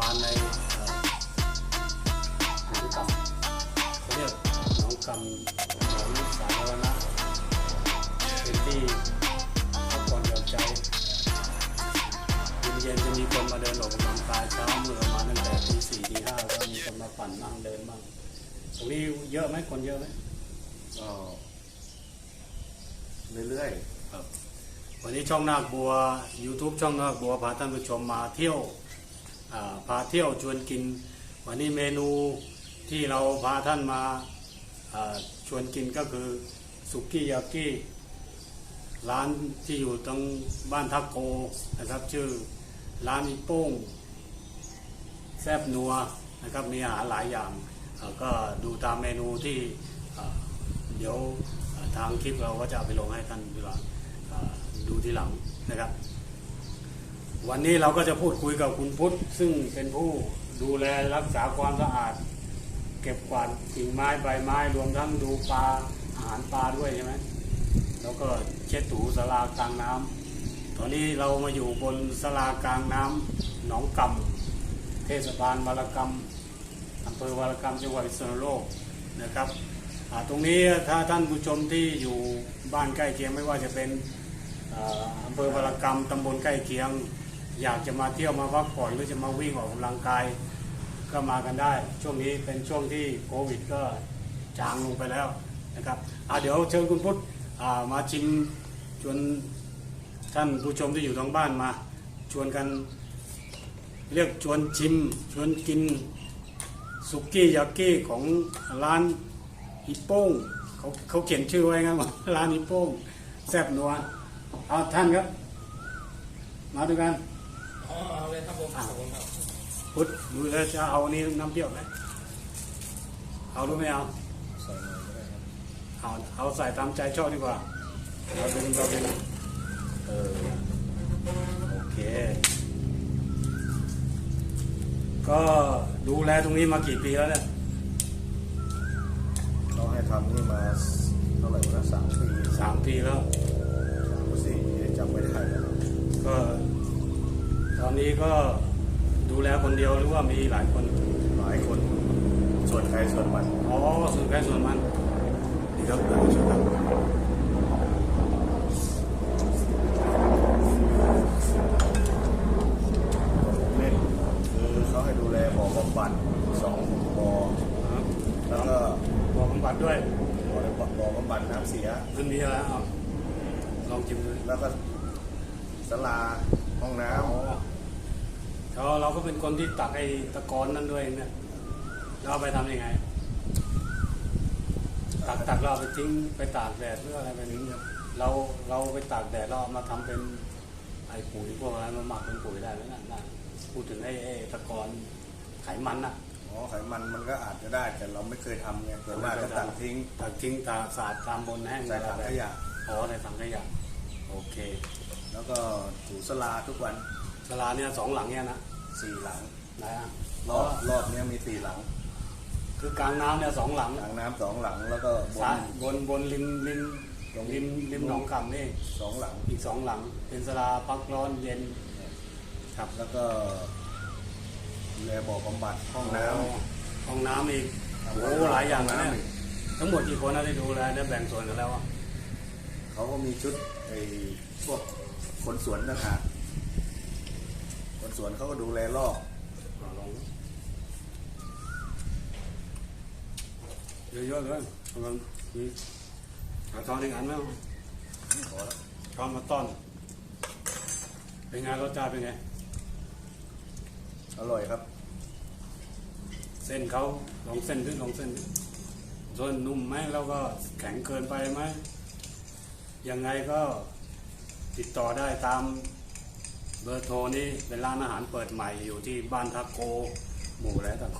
บานในหนังกำเขาเรียกหนังกำของสาธารณะเป็นที่พักผ่อนหย่อนใจเย็นๆจะมีคนมาเดินออกกำลังกายเช้าเมื่อมาตั้งแต่ตีสี่ตีห้าก็มีคนมาปั่นนั่งเดินบ้างตรงนี้เยอะไหมคนเยอะไหมก็เรื่อยๆครับวันนี้ช่องนาคบัว YouTube ช่องนาคบัวพาท่านผู้ชมมาเที่ยว พาเที่ยวชวนกิน วันนี้เมนูที่เราพาท่านมาชวนกินก็คือสุกี้ยากิร้านที่อยู่ตรงบ้านทักโกนะครับชื่อร้านอีโป้งแซบนัวนะครับมีอาหารหลายอย่างก็ดูตามเมนูที่เดี๋ยวทางคลิปเราก็จะเอาไปลงให้ท่านเวลาเอ่อดูทีหลังนะครับ วันนี้เราก็จะพูดคุยกับคุณพุทธ ซึ่งเป็นผู้ดูแลรักษาความสะอาด เก็บกวาดกิ่งไม้ใบไม้รวมทั้งดูปลาอาหารปลาด้วยใช่ไหมแล้วก็เช็ดถูสลากลางน้ำตอนนี้เรามาอยู่บนสลากลางน้ำหนองกำเทศบาลวารกรรมอำเภอวารกรรมจังหวัดพิษณุโลกนะครับตรงนี้ถ้าท่านผู้ชมที่อยู่บ้านใกล้เคียงไม่ว่าจะเป็นอ่าอำเภอวารกรรมตำบลใกล้เคียง อยากจะมาเที่ยวมาพักผ่อนหรือจะมาวิ่งออกกำลังกาย ก็มากันได้ ช่วงนี้เป็นช่วงที่โควิดก็จางลงไปแล้วนะครับอ่าเดี๋ยวเชิญคุณพุทธมาชิมชวนท่านผู้ชมที่อยู่ทางบ้านมา ชวนกันเรียกชวนชิม ชวนกินสุกี้ยากิของร้านอีโป้งเขาเขาเขียนชื่อไว้งั้นว่าร้านอีโป้งแซ่บนัวเอาท่านครับ มาด้วยกัน เอาเลยครับผมขอบคุณครับพุทธดูแล้วจะเอานี่น้ำเปรี้ยวไหมเอาหรือไม่เอาๆใส่หน่อยก็ได้ครับเอาเอาใส่ตามใจชอบดีกว่าเราเป็นเราเป็นเออโอเค ก็ดูแลตรงนี้มากี่ปีแล้วเนี่ยเขาให้ทำนี่มาเท่าไหร่วะนะสามปีสามปีแล้วสามสี่จำไม่ได้แล้วก็ ตอนนี้ก็ดูแลคนเดียวหรือว่ามีหลายคนหลายคน ส่วนใครส่วนมัน อ๋อ ส่วนใครส่วนมันนี่ครับหลายชุดครับ เล่นคือเขาให้ดูแลบ่อบำบัดสองบ่อ ครับ แล้วก็ บอกบำบัดด้วย บ่อบ่อบำบัดน้ำเสีย ขึ้นมีอะไรเอาลองชิมดู แล้วก็ศาลาห้องน้ อ๋อ เราเราก็เป็นคนที่ตักไอ้ตะกอนนั่นด้วยเนี่ยเราเอาไปทำยังไง ตักตักเราเอาไปทิ้งไปตากแดดหรืออะไรแบบนี้ครับเราเราไปตากแดดเราเอามาทำเป็นไอ้ปุ๋ยพวกอะไรมาหมักเป็นปุ๋ยได้ไหมนั่นนั่นพูดถึงไอ้ไอ้ตะกอนไขมันน่ะำอ๋อไขมันมันก็อาจจะได้แต่เราไม่เคยทำไงส่วนมากก็ตัดทิ้งตักทิ้งตาสาดตามบนแห้งใส่ถังขยะอ๋อใส่ถังขยะโอเค แล้วก็ถูสลาทุกวันสลาเนี่ยสองหลังเนี่ยนะ สี่หลังไหนอะรอบรอบเนี้ยมีสี่หลังคือกลางน้ำเนี่ยสองหลังหลังน้ำสองหลังแล้วก็บซ้ายนบนบนริมริมริมริมหนองกำนี่สองหลังอีกสองหลัง เป็นสลาพักร้อนเย็นครับแล้วก็ดูแลบ่อบำบัดห้องน้ห้องน้ำอีกำโอ้โหหลายอย่างนะห้เนี่ยทั้งหมดกี่คนนะที่ดูแลได้แบ่งส่วนกันแล้วอะเขาก็มีชุดไอ้พวกคนสวนต่างหาก คนสวนเขาก็ดูแลรอบอ่าลองเยอะๆเลยกำลังมีหาช้อนอีกอันไหมขอแล้วช้อนมาต้อน เป็นไงรสชาติเป็นไง อร่อยครับ เส้นเขาลองเส้นดิลองเส้นดิส่วนนุ่มไหมแล้วก็แข็งเกินไปไหมยังไงก็ติดต่อได้ตาม เบอร์โทรนี้เป็นร้านอาหารเปิดใหม่อยู่ที่บ้านทักโก หมู่อะไรทักโก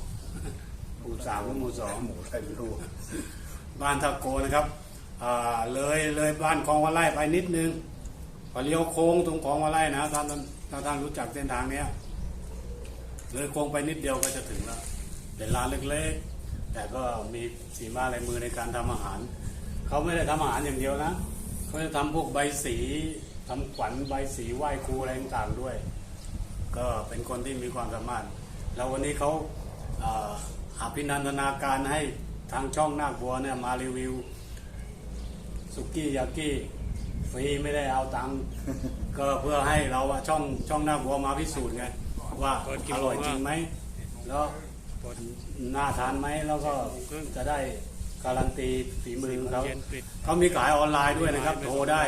หมู่สามหรือหมู่สองหมูไทยไม่รู้บ้านทักโกนะครับอ่าเลยเลยบ้านคลองวะไล่ไปนิดนึงพอเลี้ยวโค้งตรงคลองวะไล่นะท่านถ้าท่านรู้จักเส้นทางเนี้ยเลยโค้งไปนิดเดียวก็จะถึงแล้วเป็นร้านเล็กๆ แต่ก็มีสีมาลายมือในการทำอาหาร เขาไม่ได้ทำอาหารอย่างเดียวนะเขาจะทำพวกใบสี ทำขวัญใบสีไหว้ครูอะไรต่างๆด้วย ก็เป็นคนที่มีความสามารถ แล้ววันนี้เขาอ่ออภินันทนาการให้ทางช่องหน้าบัวเนี่ยมารีวิวสุกี้ยากิฟรีไม่ได้เอาตังค์ก็เพื่อให้เราอะช่องช่องหน้าบัวมาพิสูจน์ไงว่าอร่อยจริงไหมแล้วน่าทานไหมแล้วก็จะได้ การันตีฝีมือเขาเย็นปิดเขามีขายออนไลน์ด้วยนะครับ โทรได้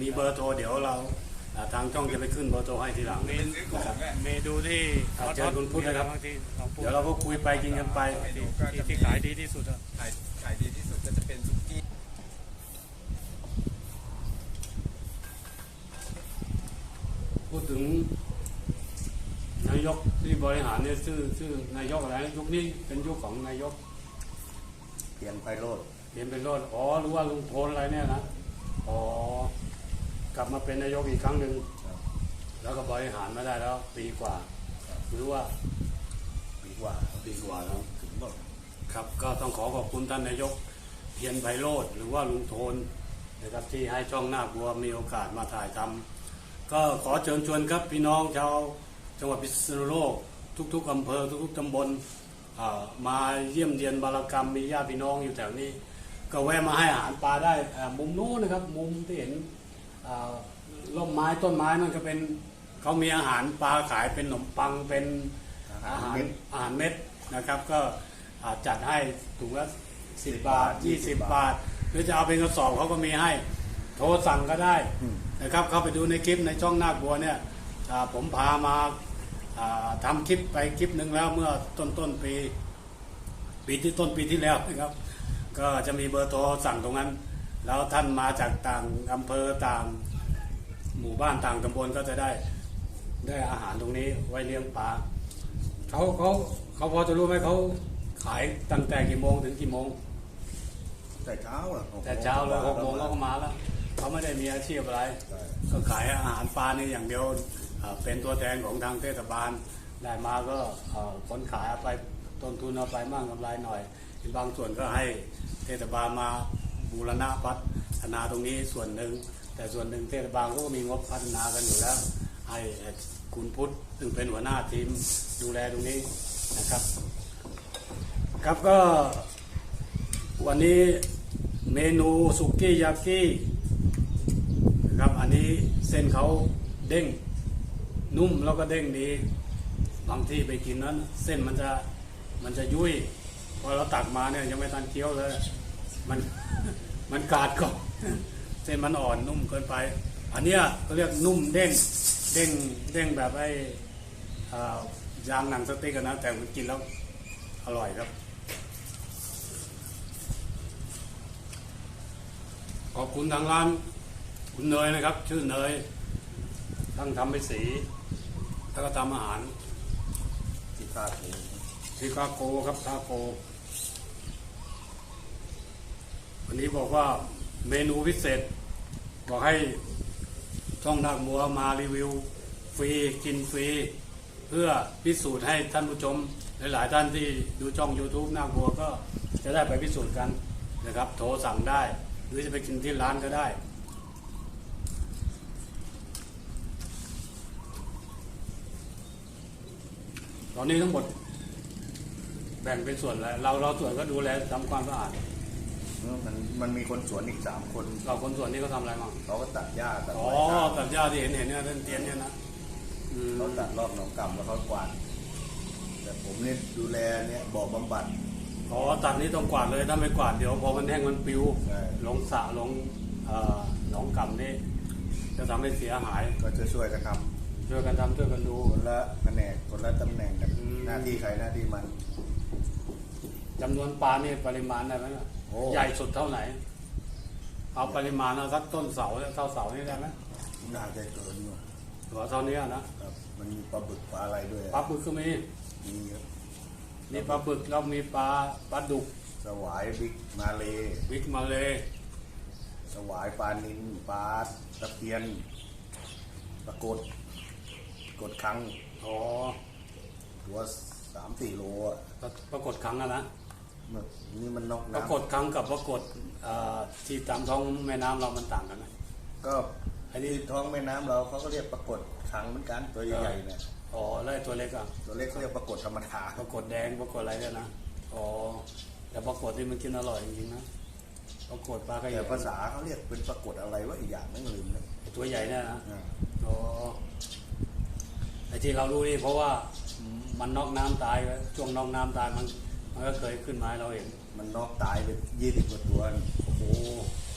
มีเบอร์โทรเดี๋ยวเราอ่าทางช่องจะไปขึ้นเบอร์โทรให้ทีหลังเมนูเมนูที่ครับเชิญคุณพุทธนะครับที่เราพูดเดี๋ยวเราก็คุยไปกินกันไปที่ที่ที่ขายดีที่สุดอะขายขายดีที่สุดก็จะเป็นซุกี้พูดถึงนายกที่บริหารเนี่ยชื่อชื่อนายกอะไรนะยุคนี้เป็นยุคของนายก เพียงไพโรธเปลี่ยนเป็นโรดอ๋อรู้ว่าลุงโทนอะไรเนี่ยนะอ๋อกลับมาเป็นนายกอีกครั้งหนึ่งแล้วก็บริหารมาได้แล้ว ปีกว่าหรือว่าดีกว่าปีกว่าแล้ว ถึงบอกครับก็ต้องขอขอบคุณท่านนายกเพียรไพโรธหรือว่าลุงโทนนะครับที่ให้ช่องหน้าบัวมีโอกาสมาถ่ายทำก็ขอเชิญชวนครับพี่น้องชาวจังหวัดพิษณุโลกทุก ๆอำเภอทุก ๆตำบลอ่า มาเยี่ยมเยียนบารกรรมมีญาติพี่น้องอยู่แถวนี้ ก็แวะมาให้อาหารปลาได้อ่ามุมนู้นนะครับ มุมที่เห็นอ่าร่มไม้ต้นไม้นั่นก็เป็นเขามีอาหารปลาขายเป็นขนมปังเป็นอาหารอาหารเม็ดนะครับ ก็อ่าจัดให้ถุงละสิบบาทยี่สิบบาท หรือจะเอาเป็นกระสอบเขาก็มีให้ โทรสั่งก็ได้นะครับ เข้าไปดูในคลิปในช่องนาคบัวเนี่ยอ่าผมพามาอ่า ทำคลิปไปคลิปหนึ่งแล้วเมื่อต้นต้นๆปี ปีที่ต้นปีที่แล้วนะครับ ก็จะมีเบอร์โทรสั่งตรงนั้น แล้วท่านมาจากต่างอำเภอต่างหมู่บ้านต่างตำบลก็จะได้ได้อาหารตรงนี้ไว้เลี้ยงปลาเขาเขาเขาพอจะรู้ไหมเขาขายตั้งแต่กี่โมงถึงกี่โมง แต่เช้าอะแต่เช้าเลยหกโมงเขาก็มาแล้วเขาไม่ได้มีอาชีพอะไรใช่ก็ขายอาหารปลานี่อย่างเดียวเป็นตัวแทนของทางเทศบาลได้มาก็เอ่อคนขายเอาไปต้นทุนเอาไปมั่งกำไรหน่อยบางส่วนก็ให้เทศบาลมาบูรณะพัฒนาตรงนี้ส่วนหนึ่ง แต่ส่วนหนึ่งเทศบาลก็มีงบพัฒนากันอยู่แล้ว ให้คุณพุทธซึ่งเป็นหัวหน้าทีมดูแลตรงนี้นะครับ ครับก็วันนี้เมนูสุกี้ยากินะครับอันนี้เส้นเขาเด้ง นุ่มแล้วก็เด้งดี บางที่ไปกินนั้น เส้นมันจะมันจะยุ่ยพอเราตักมาเนี่ยยังไม่ทันเคี้ยวเลย มันมันกาดก่อนเส้นมันอ่อนนุ่มเกินไป อันเนี้ยก็เรียกนุ่มเด้งเด้งเด้งแบบไอ้ยางหนังสติ๊กอะนะแต่มันกินแล้วอร่อยครับ ขอบคุณทางร้าน คุณเนยนะครับ ชื่อเนยทั้งทำเป็นสี แล้วก็ทำอาหารที่คาดเองชิคาโกครับทาโกวันนี้บอกว่าเมนูพิเศษ บอกให้ช่องนักมัวมารีวิว ฟรีกินฟรี เพื่อพิสูจน์ให้ท่านผู้ชม หลายๆท่านที่ดูช่อง YouTube นาคบัวก็จะได้ไปพิสูจน์กันนะครับ โทรสั่งได้ หรือจะไปกินที่ร้านก็ได้ อนนี้ทั้งหมด แบ่งเป็นส่วนแล้วเราเราส่วนก็ดูแลทำความสะอาด มันมันมีคนสวนอีกสามคนเราคนส่วนนี้เขาทำอะไรบ้างเขาก็ตัดหญ้าตัดอ๋อไม้ตามตัดหญ้าที่เห็นเห็นเนี่ยเส้นเตียนเนี่ยนะอืมเขาตัดรอบหนองกำแล้วเขากวาดแต่ผมเนี่ยดูแลเนี่ยบ่อบำบัด อ๋อตัดนี้ต้องกวาดเลยถ้าไม่กวาดเดี๋ยวพอมันแห้งมันปิวใช่ลงสระลงเอ่อหนองกำนี่จะทำให้เสียหายก็จะช่วยกันทำ ช่วยกันทำช่วยกันดู คนละแผนกคนละตำแหน่งกันอืม หน้าที่ใครหน้าที่มัน จำนวนปลานี่ปริมาณได้ไหมล่ะโอ้ ใหญ่สุดเท่าไหน เอาปริมาณเอาสักต้นเสาเท่าเสานี่ได้ไหมน่าจะเกินอยู่หัวเท่านี้นะครับ มันมีปลาบึกปลาอะไรด้วยปลาบึกก็มีมีครับมีปลาบึกแล้วมีปลาปลาดุกสวายบิ๊กมาเลบิ๊กมาเลยสวายปลานิลปลาตะเพียนปลากด กดคังอ๋อตัวสามสี่โลอะปรากฏครั้งอะนะมันนี่มันนอกปรากฏน้ำครั้งกับปรากฏเอ่อที่ตามท้องแม่น้ำเรามันต่างกันไหม ก็อันนี้ ที่ท้องแม่น้ำเราเขาก็เรียกปรากฏคังเหมือนกันตัวใหญ่ๆเนี่ยอ๋อแล้วไอ้ตัวเล็กอะตัวเล็กเขาเรียกปรากฏธรรมดาปรากฏแดงปรากฏอะไรเนี่ยนะอ๋อแต่ปรากฏนี่มันกินอร่อยจริงๆนะปรากฏปลากระแต่ยภาษาเขาเรียกเป็นปรากฏอะไรวะอีกอย่างไม่ลืมนะตัวใหญ่เนี่ยนะอ่าอ๋ อไอ้ที่เรารู้นี่เพราะว่ามันนอกน้ำตายไว้ช่วงนอกน้ำตายมันมันก็เคยขึ้นมาให้เราเห็นมันนอกตายไปยี่สิบกว่าตัวนี่โอ้โห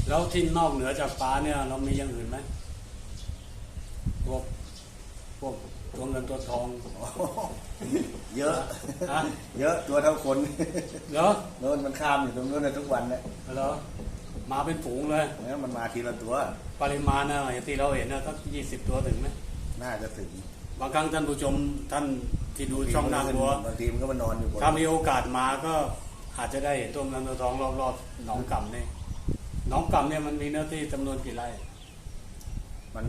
แล้วที่นอกเหนือจากปลาเนี่ย เรามีอย่างอื่นไหมพวกพวกตัวเงินตัวทอง เยอะฮะเยอะตัวเท่าคนเหรอโน่นมันข้ามอยู่ตรงโน้นนะทุกวันเนี่ยเหรอมาเป็นฝูงเลยแล้วมันมาทีละตัว ปริมาณนะอย่างที่เราเห็นนะสักยี่สิบตัวถึงไหมน่าจะถึง บางครั้งท่านผู้ชมท่านที่ดูช่องนางบัวบางทีมันก็มานอนอยู่บนถ้ามีโอกาสมาก็อาจจะได้เห็นตัวเงินตัวทองรอบๆหนองกำนี่หนองกำเนี่ยมันมีเนื้อที่จำนวนกี่ไร่ มัน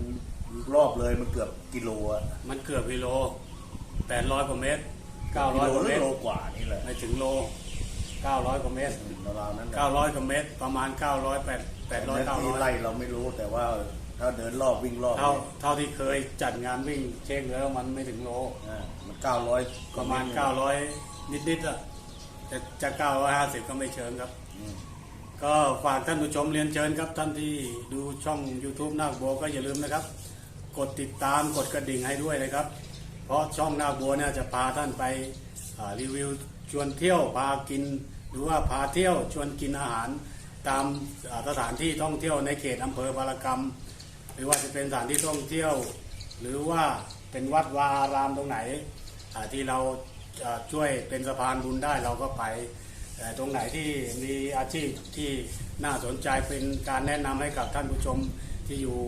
รอบเลยมันเกือบกิโลอะมันเกือบกิโลแปดร้อยกว่าเมตรเก้าร้อยกิกว่าหเมรือตรโลกว่านี่แหละไม่ถึงโลเก้าร้อยกว่าเมตรราวๆนั้นเก้าร้อยกว่าเมตรประมาณเก้าร้อยแปดแปดร้อยเก้าร้ที่อยไล่เราไม่รู้แต่ว่า ถ้าเดินรอบวิ่งรอบเท่าเท่าที่เคยจัดงานวิ่งเช็คแล้วมันไม่ถึงโลอ่ามันเก้าร้อยประมาณเก้าร้อยนิดๆอะจะจะเก้าร้อยห้าสิบก็ไม่เชิงครับ ก็ฝากท่านผู้ชมเรียนเชิญครับท่านที่ดูช่อง YouTube นาคบัวก็อย่าลืมนะครับ กดติดตามกดกระดิ่งให้ด้วยนะครับ เพราะช่องนาคบัวเนี่ยจะพาท่านไปอ่ารีวิวชวนเที่ยวพากิน หรือว่าพาเที่ยวชวนกินอาหาร ตามอ่าสถานที่ท่องเที่ยวในเขตอำเภอบารกรรม หรือว่าจะเป็นสถานที่ท่องเที่ยว หรือว่าเป็นวัดวาอารามตรงไหนที่เราช่วยเป็นสะพานบุญได้เราก็ไปแต่ตรงไหนที่มีอาชีพที่น่าสนใจเป็นการแนะนำให้กับท่านผู้ชมที่อยู่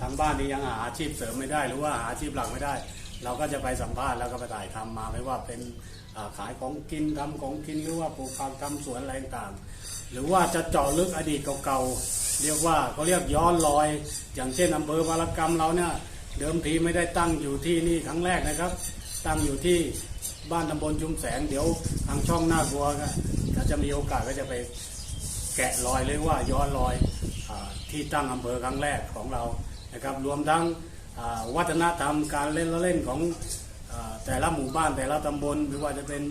ทางบ้านที่ยังหาอาชีพเสริมไม่ได้ หรือว่าหาอาชีพหลักไม่ได้ เราก็จะไปสัมภาษณ์แล้วก็ไปถ่ายทำมาไม่ว่าเป็นขายของกินทำของกินหรือว่าปลูกผักทำสวนอะไรต่าง หรือว่าจะเจาะลึกอดีตเก่าๆเรียกว่าเขาเรียกย้อนรอย อย่างเช่นอำเภอบารกรรมเราเนี่ยเดิมทีไม่ได้ตั้งอยู่ที่นี่ครั้งแรกนะครับ ตั้งอยู่ที่บ้านตำบลชุมแสงเดี๋ยวทางช่องหน้าบัวก็จะมีโอกาสก็จะไปแกะรอยเลยว่าย้อนรอยอที่ตั้งอำเภอครั้งแรกของเรานะครับ รวมทั้งวัฒนธรรมการเล่นละเล่นของอแต่ละหมู่บ้านแต่ละตำบลหรือว่าจะเป็น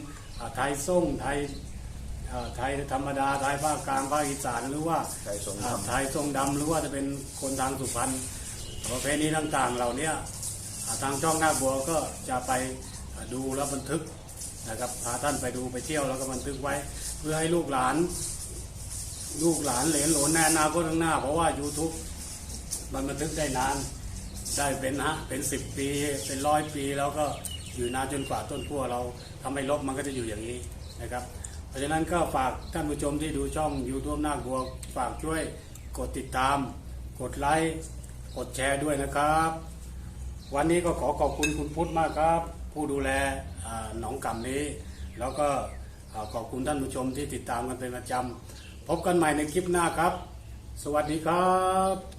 ไทยส่งไทย ไทยธรรมดาไทยภาคกลางภาคอีสานหรือว่าใจทรงอ่าดำไทยทรงดำหรือว่าจะเป็นคนทางสุพรรณประเพณีต่างๆเหล่านี้อ่าทางช่องหน้าบัวก็จะไปอ่าดูและบันทึกนะครับพาท่านไปดูไปเที่ยวแล้วก็บันทึกไว้ เพื่อให้ลูกหลาน ลูกหลานเหลนหลนในอนาคตข้างหน้า เพราะว่า YouTube มันบันทึกได้นานได้เป็นฮะเป็นสิบปีเป็นร้อยปีแล้วก็อยู่นานจนกว่าต้นขั้วเราทำให้ลบมันก็จะอยู่อย่างนี้นะครับเพ ราะฉะนั้นก็ฝากท่านผู้ชมที่ดูช่อง YouTube นาคบัวฝากช่วยกดติดตาม กดไลค์กดแชร์ด้วยนะครับ วันนี้ก็ขอขอบคุณคุณพุทธมากครับ ผู้ดูแลหนองกำนี้ แล้วก็ขอบคุณท่านผู้ชมที่ติดตามกันเป็นประจำพบกันใหม่ในคลิปหน้าครับ สวัสดีครับ